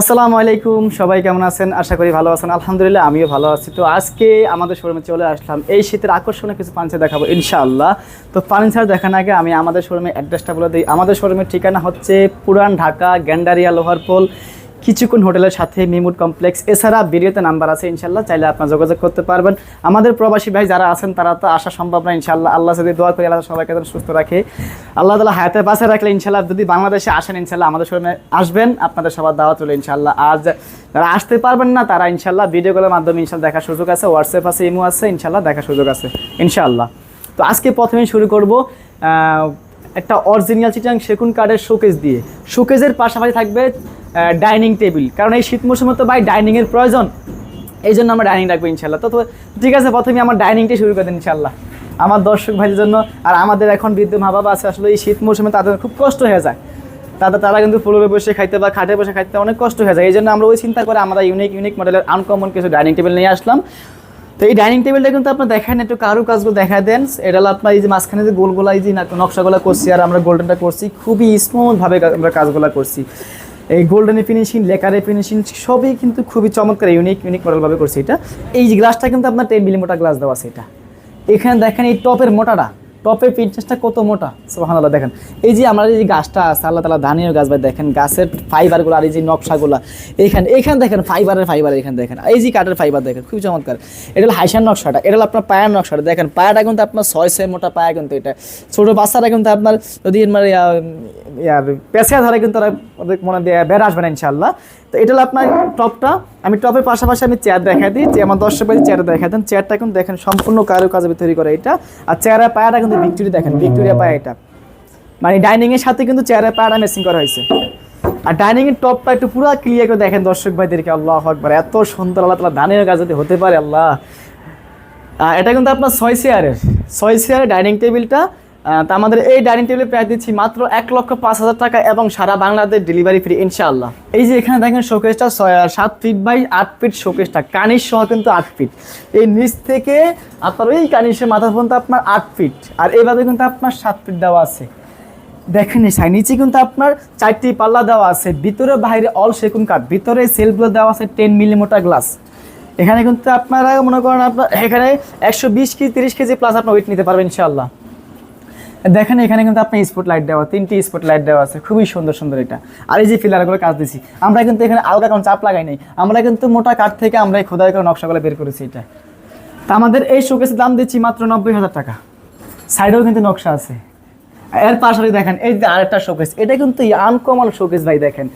আসসালামু আলাইকুম, সবাই কেমন আছেন? আশা করি ভালো আছেন। আলহামদুলিল্লাহ, আমিও ভালো আছি। তো আজকে আমাদের শোরুমে চলে আসলাম। এই শীতের আকর্ষণে কিছু ফার্নিচার দেখাবো, ইনশাআল্লাহ। তো ফার্নিচার দেখার আগে আমি আমাদের শোরুমে অ্যাড্রেসটা বলে দিই। আমাদের শোরুমের ঠিকানা হচ্ছে পুরান ঢাকা, গ্যান্ডারিয়া লোহারপোল কিছুক্ষণ হোটেলের সাথে মিমুড কমপ্লেক্স, এছাড়া ভিডিওতে নাম্বার আছে, ইনশাল্লাহ, চাইলে আপনার যোগাযোগ করতে পারবেন। আমাদের প্রবাসী ভাই যারা আছেন, তারা তো আসা সম্ভব না, ইনশাল্লাহ। আল্লাহ যদি দোয়া করি, আল্লাহ সবাইকে যেন সুস্থ রাখে। আল্লাহ তালা হায়াতে পাশে রাখলে, ইনশাল্লাহ, যদি বাংলাদেশে আসেন, ইনশাল্লাহ, আমাদের শোরুমে আসবেন, আপনাদের সবার দাওয়াত রইল ইনশাল্লাহ, আজ যারা আসতে পারবেন না, তারা ইনশাল্লাহ ভিডিওগুলোর মাধ্যমে, ইনশাল্লাহ, দেখার সুযোগ আছে হোয়াটসঅ্যাপ আছে, ইমো আছে, ইনশাল্লাহ, দেখার সুযোগ আছে, ইনশাল্লাহ। তো আজকে প্রথমেই শুরু করব একটা অরিজিনাল চিটাং সেগুন কাঠের শোকেস দিয়ে। শোকেজের পাশাপাশি থাকবে ডাইনিং টেবিল কারণ এই শীত মৌসুমে তো ভাই ডাইনিংয়ের প্রয়োজন। এই জন্য আমরা ডাইনিং রাখব ইনশাল্লাহ তো তো ঠিক আছে প্রথমে আমার ডাইনিংটা শুরু করে দিন ইনশাল্লাহ আমার দর্শক ভাইদের জন্য, আর আমাদের এখন বৃদ্ধ মা বাবা আছে, আসলে এই শীত মৌসুমে তাদের খুব কষ্ট হয়ে যায়। তাদের, তারা কিন্তু ফ্লোরে বসে খাইতে বা খাটে বসে খাইতে অনেক কষ্ট হয়ে যায়। এই জন্য আমরা ওই চিন্তা করে আমরা ইউনিক ইউনিক মডেলের আনকমন কিছু ডাইনিং টেবিল নিয়ে আসলাম। তো এই ডাইনিং টেবিলটা কিন্তু আপনার দেখেন একটু কারু কাজগুলো দেখা দেন। এটা হলো আপনার এই যে মাঝখানে যে গোলগুলা, এই যে নকশাগুলো করছি আর আমরা গোল্ডেনটা করছি। খুবই স্মুথভাবে আমরা কাজগুলো করছি। এই গোল্ডেনের ফিনিশিং, লেকারের ফিনিশিং, সবই কিন্তু খুবই চমৎকার ইউনিক ইউনিক মডেলভাবে করছি এটা। এই যে গ্লাসটা কিন্তু আপনার টেন মিলিমিটার গ্লাস দেওয়া আছে এটা। এখানে দেখেন এই টপের মোটাটা। টপের পিনচেসটা কত মোটা? সুবহানাল্লাহ, দেখেন। এই যে আমরা এই যে গাছটা আছে, আল্লাহ তালা দানীয় গাছ ভাই, দেখেন গাছের ফাইবারগুলো আর এই যে নকশাগুলো, এইখানে এইখানে দেখেন ফাইবারের ফাইবার এখানে দেখেন। এই যে কাঠের ফাইবার দেখেন, খুবই চমৎকার। এটা হলো হাইসার নকশাটা, এটা হলো আপনার পায়ের নকশাটা। দেখেন, পায়াটা কিন্তু আপনার ছয় ছয় মোটা পায়া কিন্তু এটা। ছোটো বাচ্চারা কিন্তু আপনার যদি মানে পেঁচিয়া ধরে কিন্তু তারা ওদের মনে বেড়ে আসবে না ইনশাল্লাহ তো এটা হলো আপনার টপটা আমি টপের পাশাপাশি আমি চেয়ার দেখা দিই। যে আমার দর্শক চেয়ার দেখা দেন চেয়ারটা কিন্তু দেখেন সম্পূর্ণ কারও কাজে তৈরি করে এটা। আর চেয়ারের পায়াটা কিন্তু ভিক্টোরিয়া দেখেন ভিক্টোরিয়া পায় এটা। মানে ডাইনিং এর সাথে কিন্তু চেয়ারের পায়টা মেসিং করা হয়েছে। আর ডাইনিং এর টপটা একটু পুরো ক্লিয়ার করে দেখেন দর্শক ভাইদেরকে, আল্লাহ আকবার, এত সুন্দর, আল্লাহ তালা দানের কাজ যদি হতে পারে, আল্লাহ। এটা কিন্তু আপনার ছয় চেয়ারের ছয় চেয়ারের ডাইনিং টেবিলটা তা আমাদের এই ডাইনিং টেবিলের প্রায় দিচ্ছি মাত্র এক লক্ষ পাঁচ হাজার টাকা এবং সারা বাংলাদেশ ডেলিভারি ফ্রি, ইনশাআল্লাহ। এই যে এখানে দেখেন শোকেসটা সাত ফিট বাই আট ফিট শোকেসটা কানিশ সহ কিন্তু আট ফিট। এই নিচ থেকে আপনার ওই কানিশের মাথা পর্যন্ত আপনার আট ফিট, আর এইভাবে কিন্তু আপনার সাত ফিট দেওয়া আছে। দেখেন সাই নিচে কিন্তু আপনার চারটি পাল্লা দেওয়া আছে, ভিতরে বাইরে অল সেগুন কাঠ, ভিতরে সেলগুলো দেওয়া আছে টেন মিলিমিটার গ্লাস এখানে কিন্তু আপনারা মনে করেন আপনার, এখানে একশো বিশ কেজি, তিরিশ কেজি প্লাস আপনার ওয়েট নিতে পারবেন ইনশাল্লাহ দেখেন এখানে কিন্তু আপনার স্পট লাইট দেওয়া, তিনটি স্পট লাইট দেওয়া আছে। খুবই সুন্দর সুন্দর এটা। আর এই যে ফিলারগুলো কাজ দিছি, আমরা কিন্তু এখানে আলগা কোনো চাপ লাগাই নাই। আমরা কিন্তু মোটা কাঠ থেকে আমরা এই খোদাই করে নকশাগুলো বের করেছি এটা। তা আমাদের এই শোকেসের দাম দিচ্ছি মাত্র নব্বই হাজার টাকা। সাইডেও কিন্তু নকশা আছে। এর পাশাপাশি দেখেন, এই যে আরেকটা শোকেস এটা কিন্তু আনকমন শোকেস ভাই দেখেন।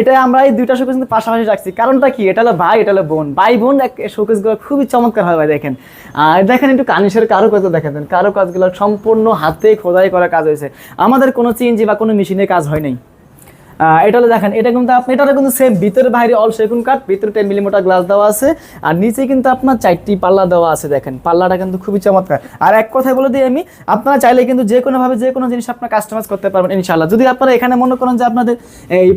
এটা আমরা এই দুইটা শোকেস কিন্তু পাশাপাশি রাখছি। কারণটা কি? এটা হলো ভাই, এটা হলো বোন। ভাই, বোন এক শোকেসগুলো খুবই চমৎকার হয় ভাই, দেখেন। আর দেখেন একটু কানিসের কারও কাজ দেখেন কারও কাজগুলো সম্পূর্ণ হাতে খোদাই করা কাজ হয়েছে। আমাদের কোনো চিনজি বা কোনো মেশিনে কাজ হয় নাই। এটা দেখেন, এটা কিন্তু আপনি এটা কিন্তু সেম ভিতরে বাইরে অল সেগুন কাঠ, ভিতরে টেন মিলিমিটার গ্লাস দেওয়া আছে, আর নিচে কিন্তু আপনার চারটি পাল্লা দেওয়া আছে দেখেন, পাল্লাটা কিন্তু খুবই চমৎকার। আর এক কথায় বলে দিই আমি, আপনারা চাইলে কিন্তু যে কোনোভাবে যে কোনো জিনিস আপনার কাস্টমাইজ করতে পারবেন ইনশাল্লাহ যদি আপনারা এখানে মনে করেন যে আপনাদের এই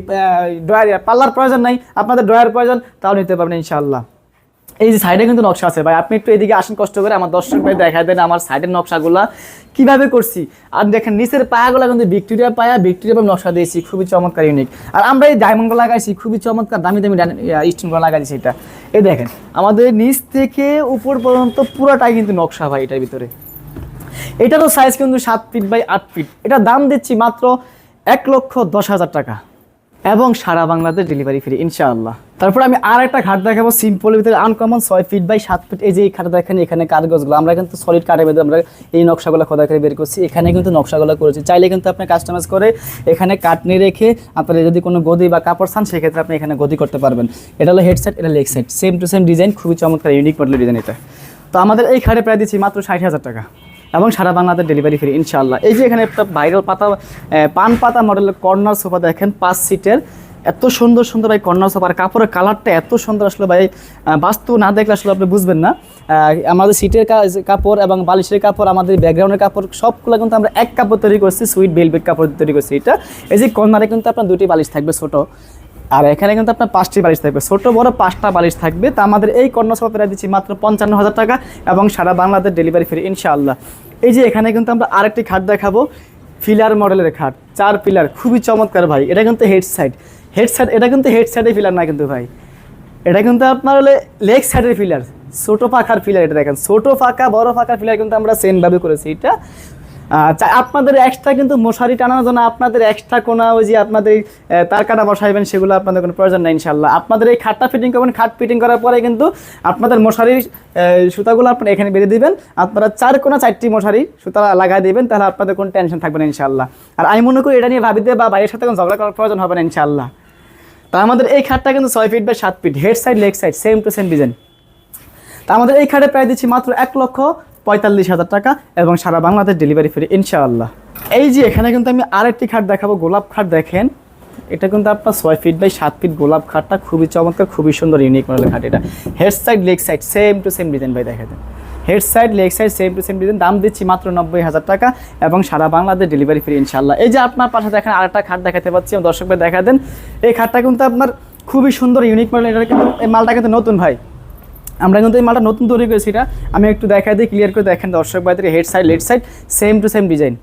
ড্রয়ার পাল্লার প্রয়োজন নাই, আপনাদের ড্রয়ার প্রয়োজন, তাও নিতে পারবেন ইনশাল্লাহ এই যে সাইডে কিন্তু নকশা আছে। ভাই, আপনি একটু এদিকে আসেন কষ্ট করে, আমার দর্শক ভাই দেখা দেন আমার সাইডের নকশাগুলা কীভাবে করছি। আর দেখেন, নিচের পায়াগুলো কিন্তু ভিক্টোরিয়া পায়া, ভিক্টোরিয়া নকশা দিয়েছি, খুবই চমৎকার ইউনিক আর আমরা এই ডায়মন্ডগুলো লাগাইছি, খুবই চমৎকার, দামি দামি স্টোনগুলো লাগাইছি এটা। এই দেখেন, আমাদের নিচ থেকে উপর পর্যন্ত পুরোটাই কিন্তু নকশা ভাই এটার ভিতরে। এটারও সাইজ কিন্তু সাত ফিট বাই আট ফিট এটা দাম দিচ্ছি মাত্র এক লক্ষ দশ হাজার টাকা। এবং সারা বাংলাদেশ ডেলিভারি ফ্রি ইনশাআল্লাহ। তারপর আমি আর একটা খাট দেখাবো সিম্পলের ভিতরে আনকমন ছয় ফিট বাই সাত ফিট এই যে এই খাট দেখেন, এখানে কাগজগুলো। আমরা কিন্তু সলিড কাঠের ভিতরে আমরা এই নকশাগুলো খোদা করে বের করছি। এখানে কিন্তু নকশাগুলো করেছি। চাইলে কিন্তু আপনি কাস্টমাইজ করে এখানে কাট নিয়ে রেখে আপনার যদি কোনো গদি বা কাপড় চান, সেক্ষেত্রে আপনি এখানে গদি করতে পারবেন। এটা হলো হেডসেট এটা leg set same to same design খুবই চমৎকার ইউনিক মডেলের ডিজাইন এটা। তো আমাদের এই খাটে প্রায় দিচ্ছি মাত্র ষাট হাজার টাকা। এবং সারা বাংলাদেশ ডেলিভারি ফ্রি ইনশাআল্লাহ। এই যে এখানে একটা ভাইরাল পাতা পান পাতা মডেলের কর্নার সোফা দেখেন, পাঁচ সিটের এত সুন্দর সুন্দর ভাই কর্নার সোফার কাপড়ের কালারটা এত সুন্দর আসলে ভাই আহ, বাস্তব না দেখলে আসলে আপনি বুঝবেন না। আমাদের সিটের কাপড় এবং বালিশের কাপড় আমাদের ব্যাকগ্রাউন্ডের কাপড় সবগুলো কিন্তু আমরা এক কাপড় তৈরি করছি সুইট বেলভেট কাপড় তৈরি করছি এটা। এই যে কর্নারে কিন্তু আপনার দুটি বালিশ থাকবে ছোট আর এখানে কিন্তু আপনার পাঁচটি বালিশ থাকবে। ছোট বড় পাঁচটা বালিশ থাকবে। তা আমাদের এই কর্নার সোফা প্রায় দিচ্ছি মাত্র পঞ্চান্ন হাজার টাকা এবং সারা বাংলাদেশ ডেলিভারি ফ্রি ইনশাআল্লাহ। এই যে এখানে কিন্তু আমরা আরেকটি খাট দেখাবো ফিলার মডেলের খাট। চার পিলার খুবই চমৎকার ভাই। এটা কিন্তু হেড সাইড। হেড সাইড এটা কিন্তু হেড সাইডের ফিলার না কিন্তু ভাই। এটা কিন্তু আপনার হলে লেগ সাইডের ফিলার ছোটো ফাঁকার ফিলার এটা দেখেন। ছোটো ফাঁকা বড় ফাঁকার ফিলার কিন্তু আমরা সেম ভাবে করেছি এটা। আপনাদের এক্সট্রা কিন্তু মশারি টানানোর জন্য আপনাদের এক্সট্রা কোনো ওই যে আপনাদের তার কাটা বসাইবেন সেগুলো আপনাদের কোনো প্রয়োজন নেই ইনশাল্লাহ আপনাদের এই খাটটা ফিটিং করবেন, খাট ফিটিং করার পরে কিন্তু আপনাদের মশারির সুতাগুলো আপনারা এখানে বেরিয়ে দিবেন। আপনারা চার কোনো চারটি মশারি, সুতা লাগাই দিবেন, তাহলে আপনাদের কোনো টেনশন থাকবে না ইনশাল্লাহ আর আমি মনে করি এটা নিয়ে ভাবিতে বা বাইরের সাথে কোনো ঝগড়া করার প্রয়োজন হবে না ইনশাল্লাহ আমাদের এই খাটটা কিন্তু ছয় ফিট বা সাত feet head side leg side same to same design তা আমাদের এই খাটে প্রায় দিচ্ছি মাত্র এক লক্ষ পঁয়তাল্লিশ হাজার টাকা এবং সারা বাংলাদেশ ডেলিভারি ফ্রি ইনশাআল্লাহ। এই যে এখানে কিন্তু আমি আরেকটি খাট দেখাবো, গোলাপ খাট দেখেন। এটা কিন্তু আপনার ছয় ফিট বাই সাত ফিট গোলাপ খাটটা খুবই চমৎকার, খুবই সুন্দর ইউনিক মডেলের খাট এটা। Head side leg side same to same design ভাই, দেখা দেন head side, leg side, same to same design. দাম দিচ্ছি মাত্র নব্বই হাজার টাকা এবং সারা বাংলাদেশ ডেলিভারি ফ্রি ইনশাল্লাহ এই যে আপনার পাশে দেখেন আরেকটা খাট দেখাতে পাচ্ছি, এবং দর্শক ভাই দেখা দেন, এই খাটটা কিন্তু আপনার খুবই সুন্দর ইউনিক মডেল এটা কিন্তু এই মালটা কিন্তু নতুন ভাই। আমরা কিন্তু এই মালটা নতুন তৈরি করেছি এটা। আমি একটু দেখাই দিই ক্লিয়ার করে দেখেন দর্শক ভাইদের head side leg side same to same design.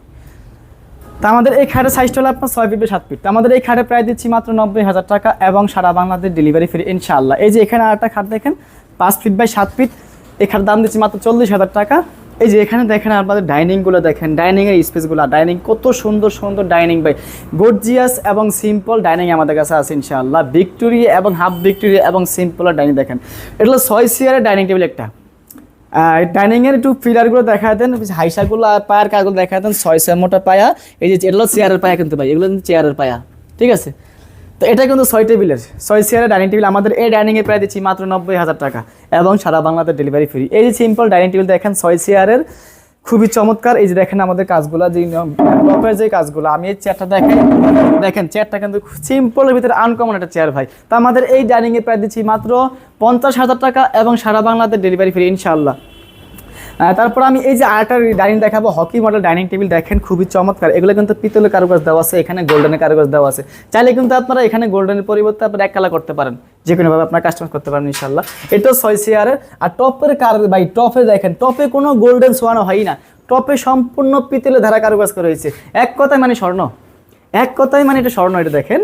তা আমাদের এই খাটের সাইজটা হলো আপনার ছয় ফিট সাত ফিট। তা আমাদের এই খাটে প্রায় দিচ্ছি মাত্র নব্বই হাজার টাকা এবং সারা বাংলাদেশ ডেলিভারি ফ্রি, ইনশাআল্লাহ। এই যে এখানে আরেকটা খাট দেখেন, পাঁচ ফিট বাই সাত ফিট। খাটের দাম দিচ্ছি মাত্র চল্লিশ হাজার টাকা। এই যে এখানে দেখেন আপনাদের ডাইনিংগুলো দেখেন ডাইনিংয়ের স্পেসগুলো ডাইনিং কত সুন্দর সুন্দর ডাইনিং ভাই। গর্জিয়াস এবং সিম্পল ডাইনিং আমাদের কাছে আছে ইনশাআল্লাহ। ভিক্টোরিয়া এবং হাফ ভিক্টোরিয়া এবং সিম্পল ডাইনিং দেখেন। এটা হলো ছয় চেয়ারের ডাইনিং টেবিল একটা। ডাইনিং এর একটু পিলারগুলো দেখা দেন হাইসাগুলো পায়ার কাজগুলো দেখা দেন, ছয় ছয় মোটা পায়া। এই যে এটা হলো চেয়ারের পায়া কিন্তু ভাই, এগুলো চেয়ারের পায়া। ঠিক আছে? তো এটা কিন্তু ছয় টেবিলের ছয় চেয়ারের ডাইনিং টেবিল। আমাদের এই ডাইনিং এর প্রায় দিচ্ছি মাত্র নব্বই হাজার টাকা এবং সারা বাংলাদেশ ডেলিভারি ফ্রি এই যে সিম্পল ডাইনিং টেবিল দেখেন ছয় চেয়ারের খুবই চমৎকার। এই যে দেখেন আমাদের কাজগুলো যে টপের যে কাজগুলো আমি এই চেয়ারটা দেখাই। দেখেন চেয়ারটা কিন্তু সিম্পলের ভিতরে আনকমন একটা চেয়ার ভাই। তো আমাদের এই ডাইনিং এর প্রায় দিচ্ছি মাত্র পঞ্চাশ হাজার টাকা এবং সারা বাংলাদেশ ডেলিভারি ফ্রি ইনশাআল্লাহ। আহ, তারপর আমি এই যে আরেকটা ডাইনিং দেখাবো হকি মডেল ডাইনিং টেবিল দেখেন, খুবই চমৎকার। এগুলো কিন্তু পিতলের কারুকাজ দেওয়া আছে, এখানে গোল্ডেনের কারুকাজ দেওয়া আছে। চাইলে কিন্তু আপনারা এখানে গোল্ডেনের পরিবর্তে আপনারা এক কালা করতে পারেন। যে কোনোভাবে আপনার কাস্টমাইজ করতে পারেন ইনশাল্লাহ এটা ছয় চেয়ারের আর টপের কার ভাই টপে দেখেন টপে কোনো গোল্ডেন সোয়ানো হয় না। টপে সম্পূর্ণ পিতলের ধারা কারুকাজ করা হয়েছে। এক কথায় মানে স্বর্ণ। এক কথায় মানে এটা স্বর্ণ এটা দেখেন।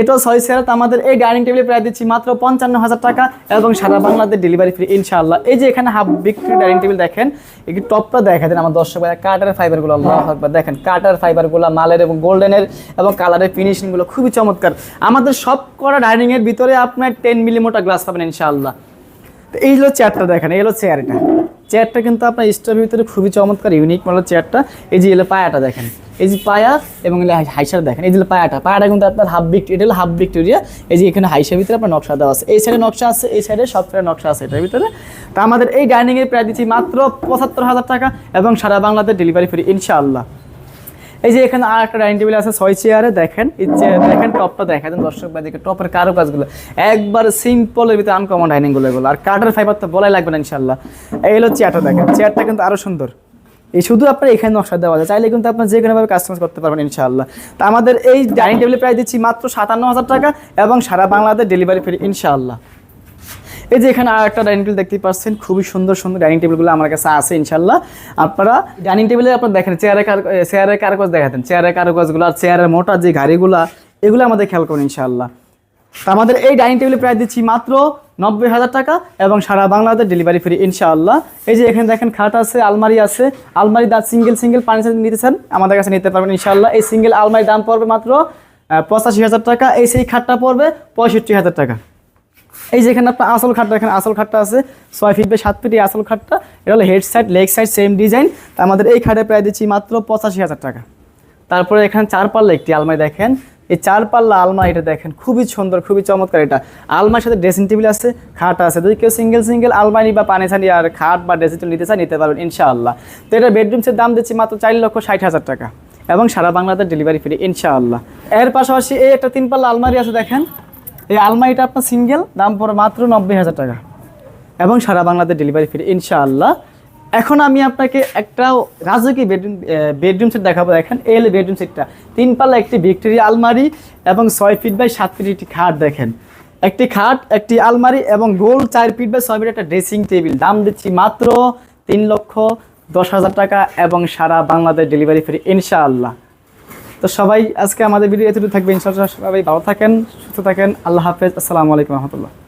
এটাও ছয় চেয়ার আমাদের এই ডাইনিং টেবিলে প্রায় দিচ্ছি মাত্র পঞ্চান্ন হাজার টাকা এবং সারা বাংলাদেশ ডেলিভারি ফ্রি, ইনশাআল্লাহ। এই যে এখানে হাফ বিক্রি ডাইনিং টেবিল দেখেন, একটু টপটা দেখা দেন আমার দর্শক ভাইরা। কাটার ফাইবারগুলো, আল্লাহ আকবার। দেখেন, কাটার ফাইবারগুলো, মালের এবং গোল্ডেনের এবং কালারের ফিনিশিংগুলো খুবই চমৎকার। আমাদের সব করা ডাইনিংয়ের ভিতরে আপনার টেন মিলিমিটার গ্লাস পাবেন, ইনশাআল্লাহ। তো এই হলো চেয়ারটা দেখেন, এই হলো চেয়ারটা চেয়ারটা কিন্তু আপনার স্টোরের ভিতরে খুবই চমৎকার, ইউনিক মডেল চেয়ারটা। এই যে এলো পায়াটা দেখেন। এই যে পায়া এবং হাইসার দেখেন, এই যে পায়াটা। পায়াটা কিন্তু আপনার হাফ বিক এটা হলো হাফ ভিক্টোরিয়া এই যে এখানে হাইসার ভিতরে আপনার নকশা দেওয়া আছে। এই সাইডে নকশা আছে, এই সাইডে সব সাইডে নকশা আছে এটার ভিতরে। তা আমাদের এই ডাইনিংয়ের প্রায় দিচ্ছি মাত্র পঁচাত্তর হাজার টাকা এবং সারা বাংলাতে ডেলিভারি ফ্রি ইনশাআল্লাহ। এই যে এখানে আর একটা ডাইনিং টেবিল আছে, ছয় চেয়ারে দেখেন। দেখেন টপটা দেখা দেন দর্শক দেখে টপের কারও কাজগুলো একবার সিম্পলের ভিতরে আনকমন ডাইনিংগুলো এগুলো। আর কাঠের ফাইবার তো বলাই লাগবে না ইনশাল্লাহ এই হলো চেয়ারটা দেখেন। চেয়ারটা কিন্তু আরও সুন্দর। এই শুধু আপনার এখানে নকশা দেওয়া যায় চাইলে কিন্তু আপনার যে কোনোভাবে কাস্টমাইজ করতে পারবেন ইনশাআল্লাহ। তা আমাদের এই ডাইনিং টেবিলে প্রায় দিচ্ছি মাত্র সাতান্ন হাজার টাকা এবং সারা বাংলাদেশ ডেলিভারি ফ্রি ইনশাআল্লাহ। এই যে এখানে আর একটা ডাইনিং টেবিল দেখতে পাচ্ছেন, খুবই সুন্দর সুন্দর ডাইনিং টেবিলগুলো আমার কাছে আছে ইনশাল্লাহ আপনারা ডাইনিং টেবিলে আপনারা দেখেন চেয়ারের কার চেয়ারের কারুকাজ দেখাতেন চেয়ারের কারুকাজগুলো আর চেয়ারের মোটা যে গাড়িগুলো এগুলো আমাদের খেয়াল করুন ইনশাল্লাহ তা আমাদের এই ডাইনিং টেবিলে প্রায় দিচ্ছি মাত্র নব্বই হাজার টাকা এবং সারা বাংলাদেশ ডেলিভারি ফ্রি ইনশাআল্লাহ। এই যে এখানে দেখেন খাট আছে, আলমারি আছে। আলমারি দাঁত সিঙ্গেল সিঙ্গেল পানি নিতে চান, আমাদের কাছে নিতে পারবেন, ইনশাআল্লাহ। এই সিঙ্গেল আলমারির দাম পড়বে মাত্র পঁচাশি হাজার টাকা। এই সেই খাটটা পড়বে পঁয়ষট্টি হাজার টাকা। এই যে এখানে আপনার আসল খাটটা, এখানে আসল খাটটা আছে, ছয় ফিট বাই সাত ফিট এই আসল খাটটা। এটা হলো head side leg side same design তা আমাদের এই খাটে প্রায় দিচ্ছি মাত্র পঁচাশি হাজার টাকা। তারপরে এখানে চার পাল্লা একটি আলমারি দেখেন। এই চার পাল্লা আলমারি এটা দেখেন, খুবই সুন্দর, খুবই চমৎকার এটা। আলমারির সাথে ড্রেসিং টেবিল আছে, খাট আছে, যদি কেউ সিঙ্গেল সিঙ্গেল আলমারি বা পানি ছানি আর খাট বা ড্রেসিং টেবিল নিতে চান নিতে পারবেন, ইনশাআল্লাহ। তো এটা বেডরুমসের দাম দিচ্ছি মাত্র চার লক্ষ ষাট হাজার টাকা এবং সারা বাংলাদেশ ডেলিভারি ফ্রি ইনশাআল্লাহ। এর পাশাপাশি এই একটা তিন পাল্লা আলমারি আছে, দেখেন, এই আলমারিটা আপনার সিঙ্গেল দাম পড়ে মাত্র নব্বই হাজার টাকা এবং সারা বাংলাদেশ ডেলিভারি ফ্রি ইনশাআল্লাহ। এখন আমি আপনাকে একটা রাজকীয় বেডরুম বেডরুম সেট দেখাবো। দেখেন এল বেডরুম সেটটা তিন পাল্লা একটি ভিক্টোরিয়া আলমারি এবং ছয় ফিট বাই সাত ফিট একটি খাট, দেখেন। একটি খাট, একটি আলমারি এবং গোল চার ফিট বাই ছয় ফিট একটা ড্রেসিং টেবিল দাম দিচ্ছি মাত্র তিন লক্ষ দশ হাজার টাকা এবং সারা বাংলাদেশ ডেলিভারি ফ্রি ইনশাআল্লাহ। তো সবাই, আজকে আমাদের ভিডিও এতটুকু থাকবে। ইনশাআল্লাহ সবাই ভালো থাকেন, সুস্থ থাকেন। আল্লাহ হাফেজ। আসসালামু আলাইকুম রহমতুল্লাহ।